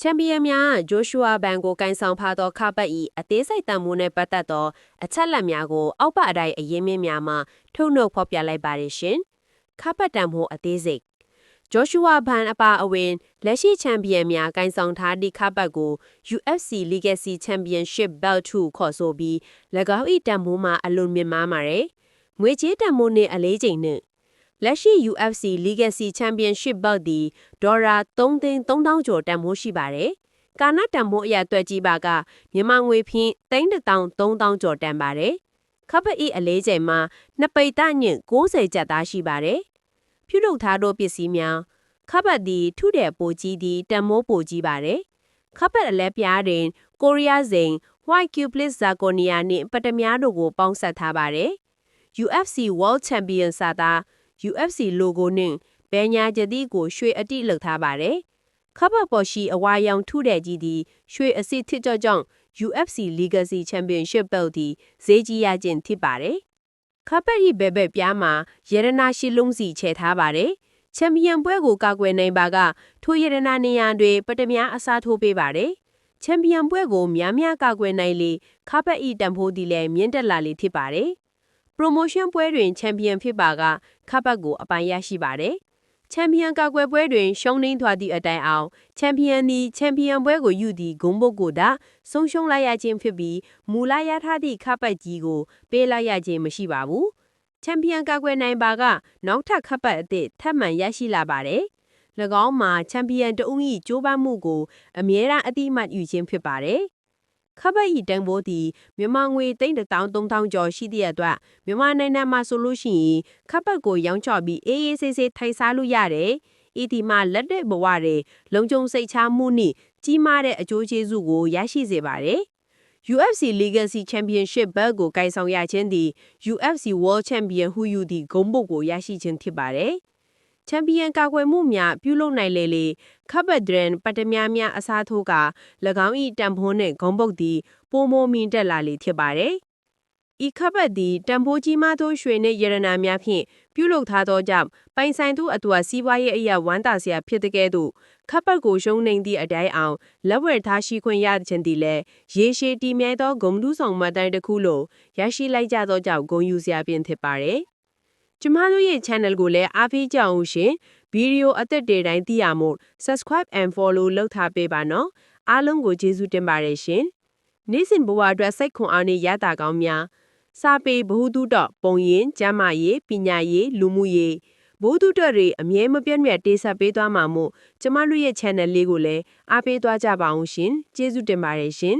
ချန်ပီယံများဂျိုရှူအာဘန်ကိုကန်ဆောင်ဖာသောခပတ်၏အသေးစိတ်တန်မိုးနှင့်ပတ်သက်သောအချက်လက်များကိုအောက်ပါအတိုင်းအရင်းမြစ်များမှထုတ်နှုတ်ဖော်ပြလိုက်ပါရရှင်။ခပတ်တန်မိုးအသေးစိတ်ဂျိုရှူအာဘန်အပါအဝင်လက်ရှိချန်ပီယံများကန်ဆောင်ထားသည့်ခပတ်ကို UFC Legacy Championship Belt 2ခေါ်ဆိုပြီး၎င်း၏တန်မိုးမှာအလွန်မြင့်မားပါတယ်။ငွေကြေးတန်မိုးနှင့်အလေးချိန်နှင့် လက်ရှိ UFC Legacy Championship Belt သည်ဒေါ်လာ3သိန်း3000ကျော်တန်ဖိုးရှိပါတယ်။ကာနာတန်ဖိုးအရာတွက်ကြည့်ပါကမြန်မာငွေဖြင့်33000ကျော်တန်ပါတယ်။ခပတ်ဤအလေးချိန်မှာနှစ်ပိတ်တညင့်60ကျပ်သားရှိပါတယ်။ပြုလုပ်ထားသောပစ္စည်းများခပတ်သည်ထုတဲ့ပိုကြီးသည်တန်မိုးပိုကြီးပါတယ်။ခပတ်အလဲပြားတွင်ကိုရီးယားဇိန် White Cuplis Zirconia နှင့်ပတများတို့ကိုပေါင်းစပ်ထားပါတယ်။ UFC World Champion စာသား UFC logo နှင့်ဘယ်ညာချက်သည့်ကိုရွှေအတိလှုပ်ထားပါတယ်။ခပ်ပတ်ပေါ်ရှိအဝါရောင်ထုတဲ့ကြီးသည်ရွှေအစစ်ထစ်ကြော့ကြောင့် UFC Legacy Championship Belt သည်ဈေးကြီးရခြင်းဖြစ်ပါတယ်။ခပ်ပတ်ဤဘဲဘက်ပြားမှာရတနာရှိလုံးစီချဲထားပါတယ်။ချန်ပီယံပွဲကိုကာကွယ်နိုင်ပါကထိုရတနာနေရာတွေပတမ ्या အစားထိုးပေးပါတယ်။ချန်ပီယံပွဲကိုများများကာကွယ်နိုင်လေခါပတ်ဤတန်ဖိုးသည်လည်းမြင့်တက်လာလေဖြစ်ပါတယ်။ promotion ပွဲတွင်ချန်ပီယံဖြစ်ပါကခပတ်ကိုအပိုင်ရရှိပါတယ်။ချန်ပီယံကာကွယ်ပွဲတွင် ရှုံးနိမ့်သွားသည့်အတိုင်အောင်ချန်ပီယံသည်ချန်ပီယံပွဲကိုယူသည့်ဂုံးပုတ်ကိုသာဆုံးရှုံးလိုက်ရခြင်းဖြစ်ပြီးမူလရထားသည့်ခပတ်ကြီးကိုပေးလိုက်ရခြင်းမရှိပါဘူး။ချန်ပီယံကာကွယ်နိုင်ပါကနောက်ထပ်ခပတ်အသစ်ထပ်မံရရှိလာပါတယ်။၎င်းမှာချန်ပီယံတဦး၏ကြိုးပမ်းမှုကို အမြဲတမ်းအတိအမှတ်ယူခြင်းဖြစ်ပါတယ်။ ခပတ်ဤတန်ဖိုးသည်မြန်မာငွေ3,3000ကျော်ရှိသည့်အတွက်မြန်မာနိုင်ငံမှာဆိုလို့ရှိရင်ခပတ်ကိုရောင်းချပြီးအေးအေးဆေးဆေးထိုင်စားလို့ရတယ်။ဤဒီမှာလက်တွေ့ဘဝတွေလုံခြုံစိတ်ချမှုနှင့်ကြီးမားတဲ့အကျိုးကျေးဇူးကိုရရှိစေပါတယ်။ UFC Legacy Championship Belt ကိုကိုင်ဆောင်ရခြင်းသည် UFC World Champion ဟုယူသည့်ဂုဏ်ပုတ်ကိုရရှိခြင်းဖြစ်ပါတယ်။ ချန်ပီယံကာကွယ်မှုများပြုလုပ်နိုင်လေလေခပ်ပတ်ဒရန်ပတများများအစားထိုးက၎င်း၏တံဖိုးနှင့်ဂုံပုတ်သည်ပိုမိုမီတက်လာလေဖြစ်ပါတယ်။ဤခပ်ပတ်သည်တံဖိုးကြီးမားသောရွှေနှင့်ရတနာများဖြင့်ပြုလုပ်ထားသောကြောင့်ပိုင်ဆိုင်သူအတူအစီးပွားရေးအရာဝမ်းသာစရာဖြစ်တဲ့ကဲ့သို့ခပ်ပတ်ကိုရှုံးနေသည့်အတိုင်းအောင်လက်ဝဲထားရှိခွင့်ရခြင်းသည်လည်းရေရှည်တည်မြဲသောဂုံတူးဆောင်မှတ်တမ်းတစ်ခုလိုရရှိလိုက်ကြသောကြောင့်ဂုဏ်ယူစရာပင်ဖြစ်ပါတယ်။ ကျမတို့ရဲ့ channel ကိုလည်းအားပေးကြအောင်ရှင်ဗီဒီယိုအသက်တွေတိုင်းသိရမို့ subscribe and follow လုပ်ထားပေးပါနော်အားလုံးကိုကျေးဇူးတင်ပါတယ်ရှင်နေ့စဉ်ဘဝအတွက်စိတ်ခွန်အားနဲ့ရတာကောင်းများစာပေဘ ഹു တုတော့ပုံရင်ကျမ်းမာရေးပညာရေးလူမှုရေးဘ ഹു တုတော့တွေအမြဲမပြတ်မြတ်တေးဆက်ပေးသွားမှာမို့ကျမတို့ရဲ့ channel လေးကိုလည်းအားပေးသွားကြပါအောင်ရှင်ကျေးဇူးတင်ပါတယ်ရှင်